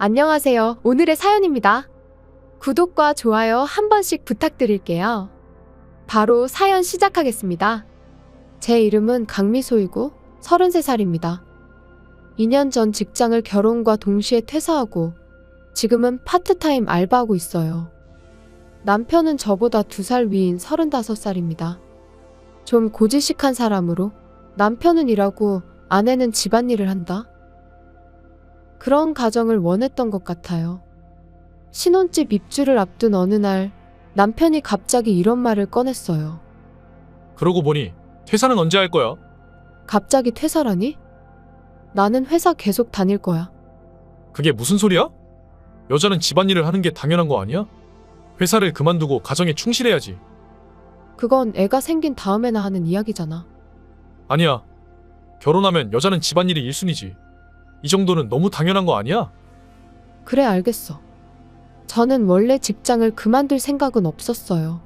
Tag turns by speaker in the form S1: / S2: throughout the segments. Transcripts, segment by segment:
S1: 안녕하세요. 오늘의 사연입니다. 구독과 좋아요 한 번씩 부탁드릴게요. 바로 사연 시작하겠습니다. 제 이름은 강미소이고 33살입니다. 2년 전 직장을 결혼과 동시에 퇴사하고 지금은 파트타임 알바하고 있어요. 남편은 저보다 2살 위인 35살입니다. 좀 고지식한 사람으로 남편은 일하고 아내는 집안일을 한다? 그런 가정을 원했던 것 같아요. 신혼집 입주를 앞둔 어느 날 남편이 갑자기 이런 말을 꺼냈어요.
S2: 그러고 보니 퇴사는 언제 할 거야?
S1: 갑자기 퇴사라니? 나는 회사 계속 다닐 거야.
S2: 그게 무슨 소리야? 여자는 집안일을 하는 게 당연한 거 아니야? 회사를 그만두고 가정에 충실해야지.
S1: 그건 애가 생긴 다음에나 하는 이야기잖아.
S2: 아니야. 결혼하면 여자는 집안일이 1순위지. 이 정도는 너무 당연한 거 아니야?
S1: 그래, 알겠어. 저는 원래 직장을 그만둘 생각은 없었어요.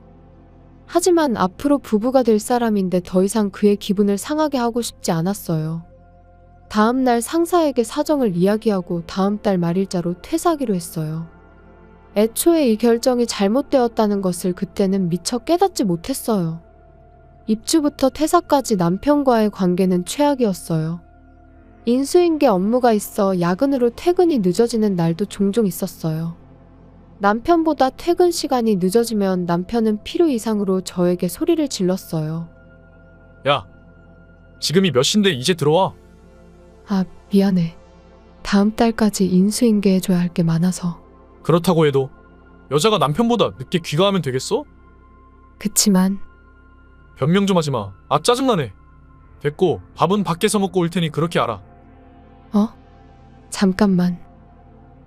S1: 하지만 앞으로 부부가 될 사람인데 더 이상 그의 기분을 상하게 하고 싶지 않았어요. 다음 날 상사에게 사정을 이야기하고 다음 달 말일자로 퇴사하기로 했어요. 애초에 이 결정이 잘못되었다는 것을 그때는 미처 깨닫지 못했어요. 입주부터 퇴사까지 남편과의 관계는 최악이었어요. 인수인계 업무가 있어 야근으로 퇴근이 늦어지는 날도 종종 있었어요. 남편보다 퇴근 시간이 늦어지면 남편은 필요 이상으로 저에게 소리를 질렀어요.
S2: 야. 지금이 몇 시인데 이제 들어와.
S1: 아, 미안해. 다음 달까지 인수인계 해줘야 할 게 많아서.
S2: 그렇다고 해도 여자가 남편보다 늦게 귀가하면 되겠어?
S1: 그치만,
S2: 변명 좀 하지 마. 아 짜증나네. 됐고 밥은 밖에서 먹고 올 테니 그렇게 알아.
S1: 어? 잠깐만.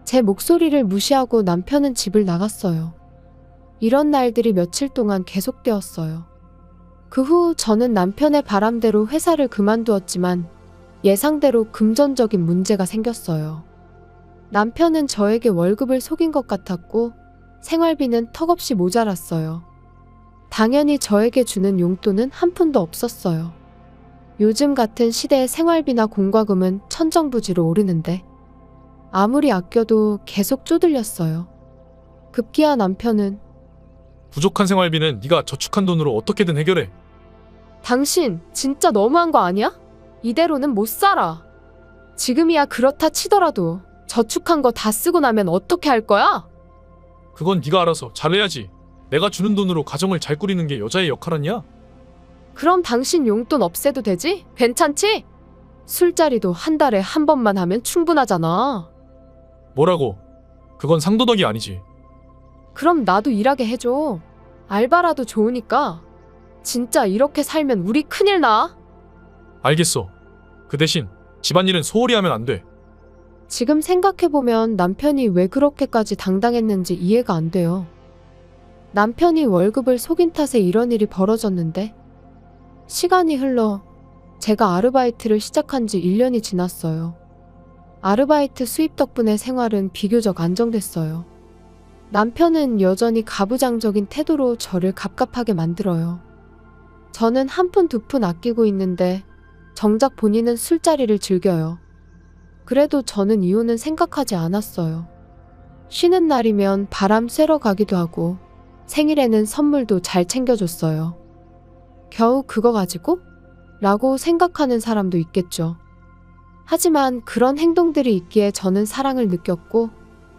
S1: 제 목소리를 무시하고 남편은 집을 나갔어요. 이런 날들이 며칠 동안 계속되었어요. 그 후 저는 남편의 바람대로 회사를 그만두었지만 예상대로 금전적인 문제가 생겼어요. 남편은 저에게 월급을 속인 것 같았고 생활비는 턱없이 모자랐어요. 당연히 저에게 주는 용돈은 한 푼도 없었어요. 요즘 같은 시대의 생활비나 공과금은 천정부지로 오르는데 아무리 아껴도 계속 쪼들렸어요. 급기야 남편은
S2: 부족한 생활비는 네가 저축한 돈으로 어떻게든 해결해.
S1: 당신 진짜 너무한 거 아니야? 이대로는 못 살아. 지금이야 그렇다 치더라도 저축한 거 다 쓰고 나면 어떻게 할 거야?
S2: 그건 네가 알아서 잘해야지. 내가 주는 돈으로 가정을 잘 꾸리는 게 여자의 역할 아니야?
S1: 그럼 당신 용돈 없애도 되지? 괜찮지? 술자리도 한 달에 한 번만 하면 충분하잖아.
S2: 뭐라고? 그건 상도덕이 아니지.
S1: 그럼 나도 일하게 해줘. 알바라도 좋으니까. 진짜 이렇게 살면 우리 큰일 나.
S2: 알겠어. 그 대신 집안일은 소홀히 하면 안 돼.
S1: 지금 생각해보면 남편이 왜 그렇게까지 당당했는지 이해가 안 돼요. 남편이 월급을 속인 탓에 이런 일이 벌어졌는데, 시간이 흘러 제가 아르바이트를 시작한 지 1년이 지났어요. 아르바이트 수입 덕분에 생활은 비교적 안정됐어요. 남편은 여전히 가부장적인 태도로 저를 갑갑하게 만들어요. 저는 한 푼 두푼 아끼고 있는데, 정작 본인은 술자리를 즐겨요. 그래도 저는 이혼은 생각하지 않았어요. 쉬는 날이면 바람 쐬러 가기도 하고 생일에는 선물도 잘 챙겨줬어요. 겨우 그거 가지고? 라고 생각하는 사람도 있겠죠. 하지만 그런 행동들이 있기에 저는 사랑을 느꼈고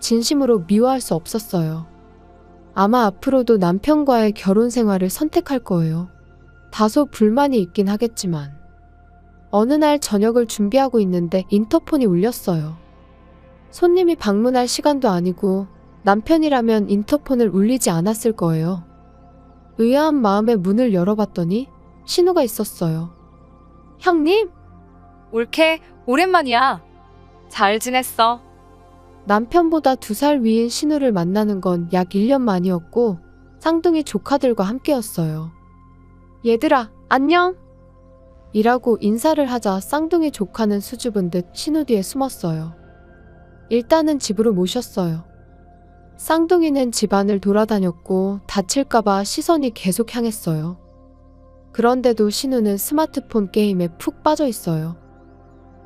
S1: 진심으로 미워할 수 없었어요. 아마 앞으로도 남편과의 결혼 생활을 선택할 거예요. 다소 불만이 있긴 하겠지만. 어느 날 저녁을 준비하고 있는데 인터폰이 울렸어요. 손님이 방문할 시간도 아니고 남편이라면 인터폰을 울리지 않았을 거예요. 의아한 마음에 문을 열어봤더니 신호가 있었어요. 형님?
S3: 올케, 오랜만이야. 잘 지냈어?
S1: 남편보다 두 살 위인 신우를 만나는 건 약 1년 만이었고 쌍둥이 조카들과 함께였어요. 얘들아, 안녕! 이라고 인사를 하자 쌍둥이 조카는 수줍은 듯 신우 뒤에 숨었어요. 일단은 집으로 모셨어요. 쌍둥이는 집안을 돌아다녔고 다칠까봐 시선이 계속 향했어요. 그런데도 신우는 스마트폰 게임에 푹 빠져 있어요.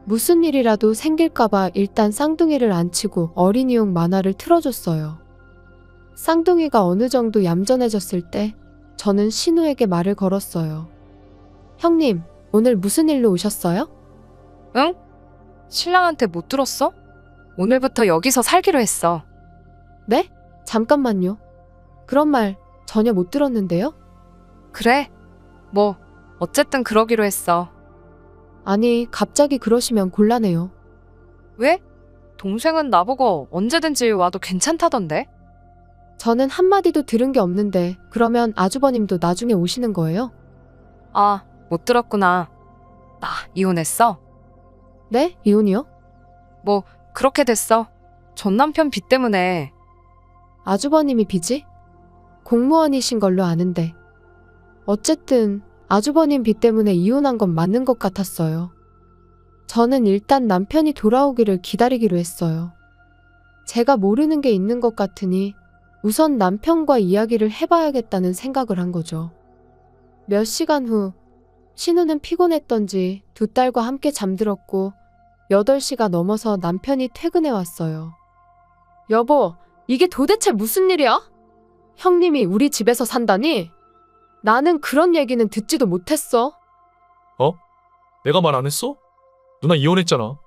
S1: 무슨 일이라도 생길까봐 일단 쌍둥이를 안 치고 어린이용 만화를 틀어줬어요. 쌍둥이가 어느 정도 얌전해졌을 때 저는 신우에게 말을 걸었어요. 형님, 오늘 무슨 일로 오셨어요?
S3: 응? 신랑한테 못 들었어? 오늘부터 여기서 살기로 했어.
S1: 네? 잠깐만요. 그런 말 전혀 못 들었는데요?
S3: 그래? 뭐, 어쨌든 그러기로 했어.
S1: 아니, 갑자기 그러시면 곤란해요.
S3: 왜? 동생은 나보고 언제든지 와도 괜찮다던데?
S1: 저는 한마디도 들은 게 없는데, 그러면 아주버님도 나중에 오시는 거예요?
S3: 아, 못 들었구나. 나 이혼했어.
S1: 네? 이혼이요?
S3: 뭐, 그렇게 됐어. 전 남편 빚 때문에.
S1: 아주버님이 빚이? 공무원이신 걸로 아는데. 어쨌든 아주버님 빚 때문에 이혼한 건 맞는 것 같았어요. 저는 일단 남편이 돌아오기를 기다리기로 했어요. 제가 모르는 게 있는 것 같으니 우선 남편과 이야기를 해봐야겠다는 생각을 한 거죠. 몇 시간 후, 신우는 피곤했던지 두 딸과 함께 잠들었고, 8시가 넘어서 남편이 퇴근해 왔어요. 여보, 이게 도대체 무슨 일이야? 형님이 우리 집에서 산다니? 나는 그런 얘기는 듣지도 못했어.
S2: 내가 말 안 했어? 누나 이혼했잖아.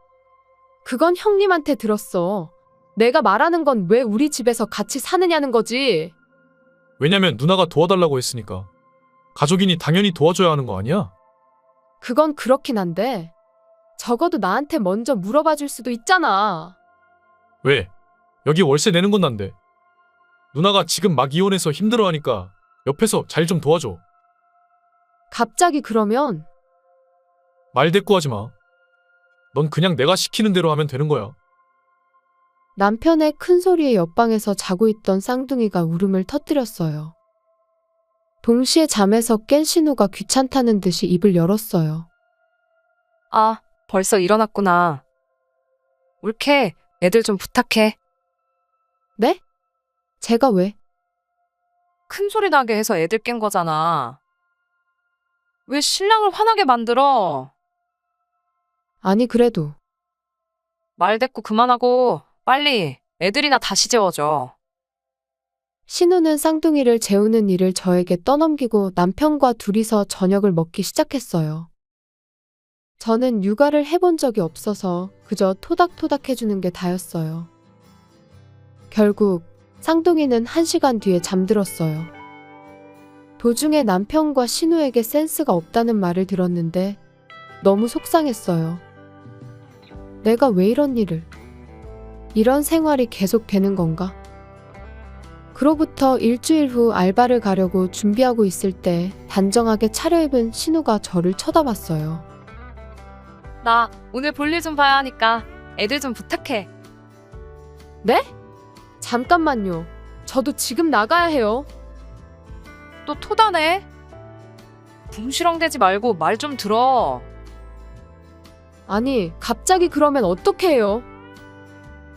S1: 그건 형님한테 들었어. 내가 말하는 건 왜 우리 집에서 같이 사느냐는 거지.
S2: 왜냐면 누나가 도와달라고 했으니까. 가족이니 당연히 도와줘야 하는 거 아니야?
S1: 그건 그렇긴 한데. 적어도 나한테 먼저 물어봐 줄 수도 있잖아.
S2: 왜? 여기 월세 내는 건 난데. 누나가 지금 막 이혼해서 힘들어하니까 옆에서 잘 좀 도와줘.
S1: 갑자기 그러면
S2: 말 대꾸하지 마. 넌 그냥 내가 시키는 대로 하면 되는 거야.
S1: 남편의 큰 소리에 옆방에서 자고 있던 쌍둥이가 울음을 터뜨렸어요. 동시에 잠에서 깬 신우가 귀찮다는 듯이 입을 열었어요.
S3: 아, 벌써 일어났구나. 옳게, 애들 좀 부탁해.
S1: 네? 제가 왜?
S3: 큰 소리 나게 해서 애들 깬 거잖아. 왜 신랑을 화나게 만들어?
S1: 아니, 그래도.
S3: 말 대꾸 그만하고 빨리 애들이나 다시 재워줘.
S1: 신우는 쌍둥이를 재우는 일을 저에게 떠넘기고 남편과 둘이서 저녁을 먹기 시작했어요. 저는 육아를 해본 적이 없어서 그저 토닥토닥 해주는 게 다였어요. 결국 쌍둥이는 한 시간 뒤에 잠들었어요. 도중에 남편과 신우에게 센스가 없다는 말을 들었는데 너무 속상했어요. 내가 왜 이런 일을, 이런 생활이 계속 되는 건가? 그로부터 일주일 후 알바를 가려고 준비하고 있을 때 단정하게 차려입은 신우가 저를 쳐다봤어요.
S3: 나 오늘 볼일 좀 봐야 하니까 애들 좀 부탁해.
S1: 네? 잠깐만요. 저도 지금 나가야 해요.
S3: 또 토다네. 붕시렁대지 말고 말 좀 들어.
S1: 아니, 갑자기 그러면 어떡해요?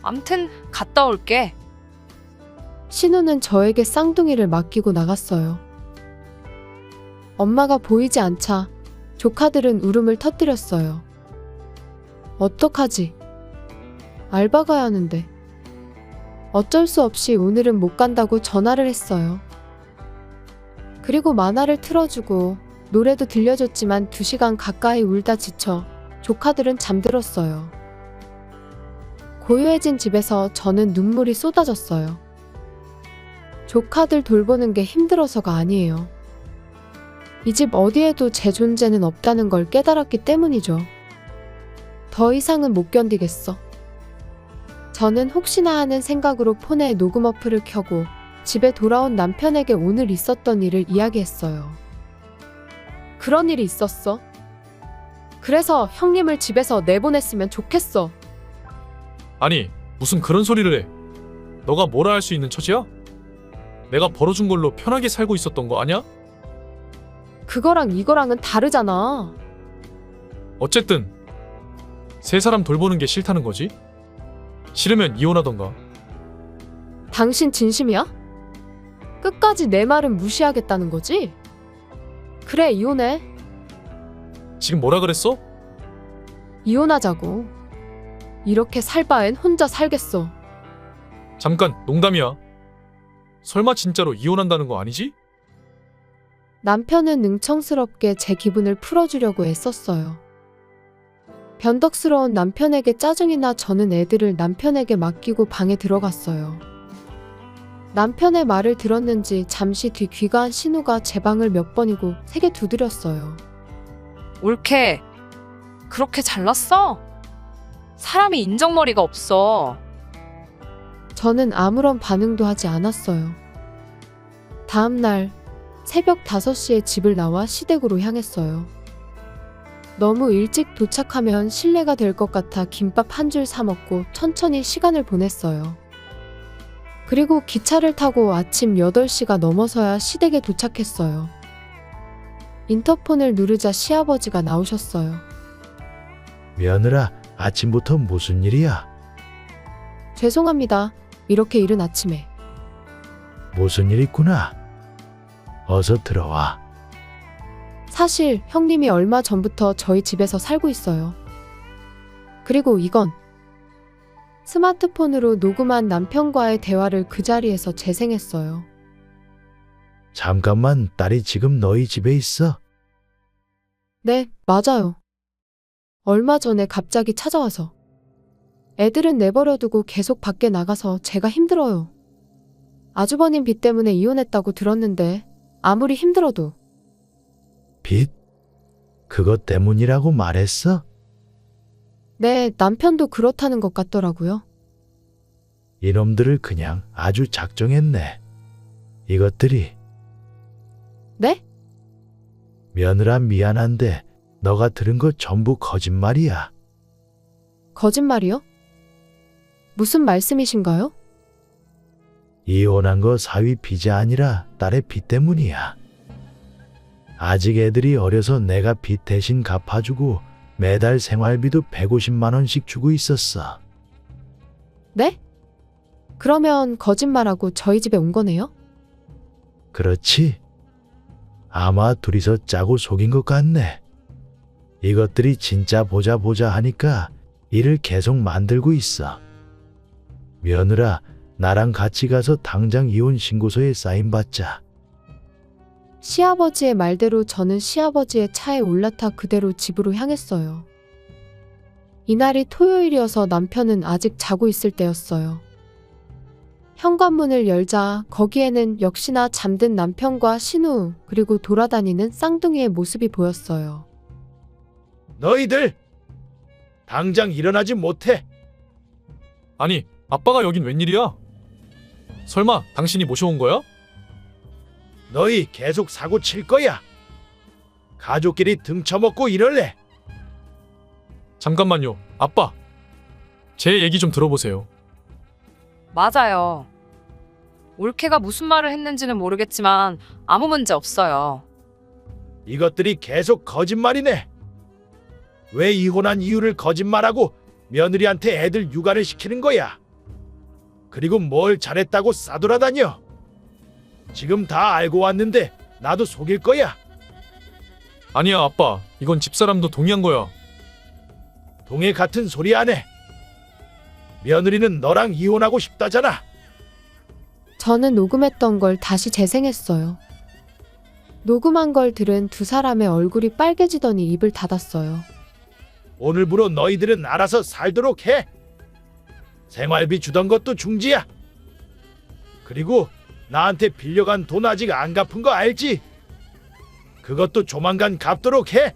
S3: 암튼 갔다 올게.
S1: 신우는 저에게 쌍둥이를 맡기고 나갔어요. 엄마가 보이지 않자 조카들은 울음을 터뜨렸어요. 어떡하지? 알바 가야 하는데. 어쩔 수 없이 오늘은 못 간다고 전화를 했어요. 그리고 만화를 틀어주고 노래도 들려줬지만 두 시간 가까이 울다 지쳐 조카들은 잠들었어요. 고요해진 집에서 저는 눈물이 쏟아졌어요. 조카들 돌보는 게 힘들어서가 아니에요. 이 집 어디에도 제 존재는 없다는 걸 깨달았기 때문이죠. 더 이상은 못 견디겠어. 저는 혹시나 하는 생각으로 폰에 녹음 어플을 켜고 집에 돌아온 남편에게 오늘 있었던 일을 이야기했어요. 그런 일이 있었어. 그래서 형님을 집에서 내보냈으면 좋겠어.
S2: 아니, 무슨 그런 소리를 해. 너가 뭐라 할 수 있는 처지야? 내가 벌어준 걸로 편하게 살고 있었던 거 아니야?
S1: 그거랑 이거랑은 다르잖아.
S2: 어쨌든 세 사람 돌보는 게 싫다는 거지? 싫으면 이혼하던가.
S1: 당신 진심이야? 끝까지 내 말은 무시하겠다는 거지? 그래, 이혼해.
S2: 지금 뭐라 그랬어?
S1: 이혼하자고. 이렇게 살 바엔 혼자 살겠어.
S2: 잠깐 농담이야. 설마 진짜로 이혼한다는 거 아니지?
S1: 남편은 능청스럽게 제 기분을 풀어주려고 애썼어요. 변덕스러운 남편에게 짜증이 나 저는 애들을 남편에게 맡기고 방에 들어갔어요. 남편의 말을 들었는지 잠시 뒤 귀가한 신우가 제 방을 몇 번이고 세게 두드렸어요.
S3: 옳게. 그렇게 잘났어? 사람이 인정머리가 없어.
S1: 저는 아무런 반응도 하지 않았어요. 다음 날 새벽 5시에 집을 나와 시댁으로 향했어요. 너무 일찍 도착하면 실례가 될 것 같아 김밥 한 줄 사 먹고 천천히 시간을 보냈어요. 그리고 기차를 타고 아침 8시가 넘어서야 시댁에 도착했어요. 인터폰을 누르자 시아버지가 나오셨어요.
S4: 며느라, 아침부터 무슨 일이야?
S1: 죄송합니다. 이렇게 이른 아침에.
S4: 무슨 일 있구나. 어서 들어와.
S1: 사실 형님이 얼마 전부터 저희 집에서 살고 있어요. 그리고 이건 스마트폰으로 녹음한 남편과의 대화를 그 자리에서 재생했어요.
S4: 잠깐만, 딸이 지금 너희 집에 있어?
S1: 네, 맞아요. 얼마 전에 갑자기 찾아와서 애들은 내버려두고 계속 밖에 나가서 제가 힘들어요. 아주버님 빚 때문에 이혼했다고 들었는데 아무리 힘들어도
S4: 빚? 그것 때문이라고 말했어?
S1: 네, 남편도 그렇다는 것 같더라고요.
S4: 이놈들을 그냥 아주 작정했네. 이것들이
S1: 네?
S4: 며느라 미안한데 너가 들은 거 전부 거짓말이야.
S1: 거짓말이요? 무슨 말씀이신가요?
S4: 이혼한 거 사위 빚이 아니라 딸의 빚 때문이야. 아직 애들이 어려서 내가 빚 대신 갚아주고 매달 생활비도 150만 원씩 주고 있었어.
S1: 네? 그러면 거짓말하고 저희 집에 온 거네요?
S4: 그렇지? 아마 둘이서 짜고 속인 것 같네. 이것들이 진짜 보자 보자 하니까 일을 계속 만들고 있어. 며느라, 나랑 같이 가서 당장 이혼 신고서에 사인 받자.
S1: 시아버지의 말대로 저는 시아버지의 차에 올라타 그대로 집으로 향했어요. 이날이 토요일이어서 남편은 아직 자고 있을 때였어요. 현관문을 열자 거기에는 역시나 잠든 남편과 신우 그리고 돌아다니는 쌍둥이의 모습이 보였어요.
S4: 너희들! 당장 일어나지 못해!
S2: 아니, 아빠가 여긴 웬일이야? 설마 당신이 모셔온 거야?
S4: 너희 계속 사고 칠 거야! 가족끼리 등쳐먹고 이럴래!
S2: 잠깐만요. 아빠. 제 얘기 좀 들어보세요.
S3: 맞아요. 올케가 무슨 말을 했는지는 모르겠지만 아무 문제 없어요.
S4: 이것들이 계속 거짓말이네. 왜 이혼한 이유를 거짓말하고 며느리한테 애들 육아를 시키는 거야? 그리고 뭘 잘했다고 싸돌아다녀? 지금 다 알고 왔는데 나도 속일 거야.
S2: 아니야, 아빠. 이건 집사람도 동의한 거야.
S4: 동해 같은 소리 안 해. 며느리는 너랑 이혼하고 싶다잖아.
S1: 저는 녹음했던 걸 다시 재생했어요. 녹음한 걸 들은 두 사람의 얼굴이 빨개지더니 입을 닫았어요.
S4: 오늘부로 너희들은 알아서 살도록 해. 생활비 주던 것도 중지야. 그리고 나한테 빌려간 돈 아직 안 갚은 거 알지? 그것도 조만간 갚도록 해.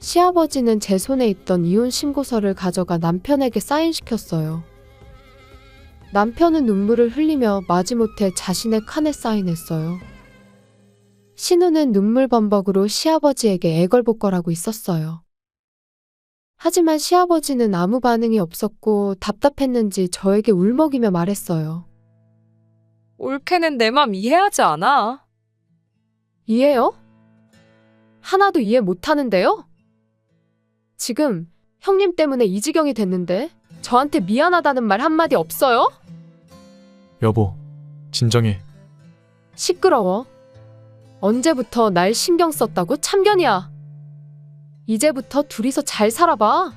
S1: 시아버지는 제 손에 있던 이혼 신고서를 가져가 남편에게 사인시켰어요. 남편은 눈물을 흘리며 마지못해 자신의 칸에 사인했어요. 신우는 눈물 범벅으로 시아버지에게 애걸복걸하고 있었어요. 하지만 시아버지는 아무 반응이 없었고 답답했는지 저에게 울먹이며 말했어요.
S3: 올케는 내 맘 이해하지 않아.
S1: 이해요? 하나도 이해 못하는데요? 지금 형님 때문에 이 지경이 됐는데 저한테 미안하다는 말 한마디 없어요?
S2: 여보, 진정해.
S1: 시끄러워. 언제부터 날 신경 썼다고 참견이야. 이제부터 둘이서 잘 살아봐.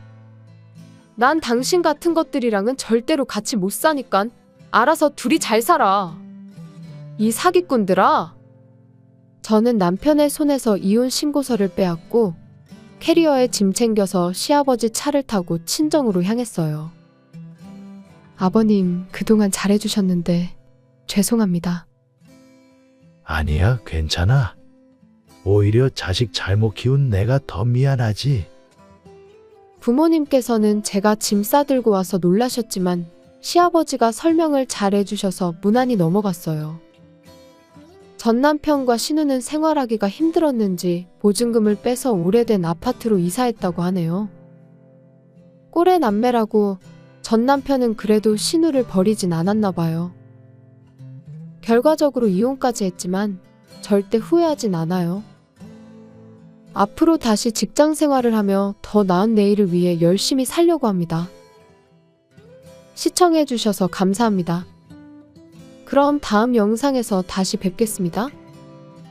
S1: 난 당신 같은 것들이랑은 절대로 같이 못 사니깐 알아서 둘이 잘 살아. 이 사기꾼들아. 저는 남편의 손에서 이혼 신고서를 빼앗고 캐리어에 짐 챙겨서 시아버지 차를 타고 친정으로 향했어요. 아버님, 그동안 잘해주셨는데 죄송합니다.
S4: 아니야, 괜찮아. 오히려 자식 잘못 키운 내가 더 미안하지.
S1: 부모님께서는 제가 짐 싸들고 와서 놀라셨지만 시아버지가 설명을 잘 해주셔서 무난히 넘어갔어요. 전 남편과 신우는 생활하기가 힘들었는지 보증금을 빼서 오래된 아파트로 이사했다고 하네요. 꼴의 남매라고 전 남편은 그래도 신우를 버리진 않았나 봐요. 결과적으로 이혼까지 했지만 절대 후회하진 않아요. 앞으로 다시 직장 생활을 하며 더 나은 내일을 위해 열심히 살려고 합니다. 시청해주셔서 감사합니다. 그럼 다음 영상에서 다시 뵙겠습니다.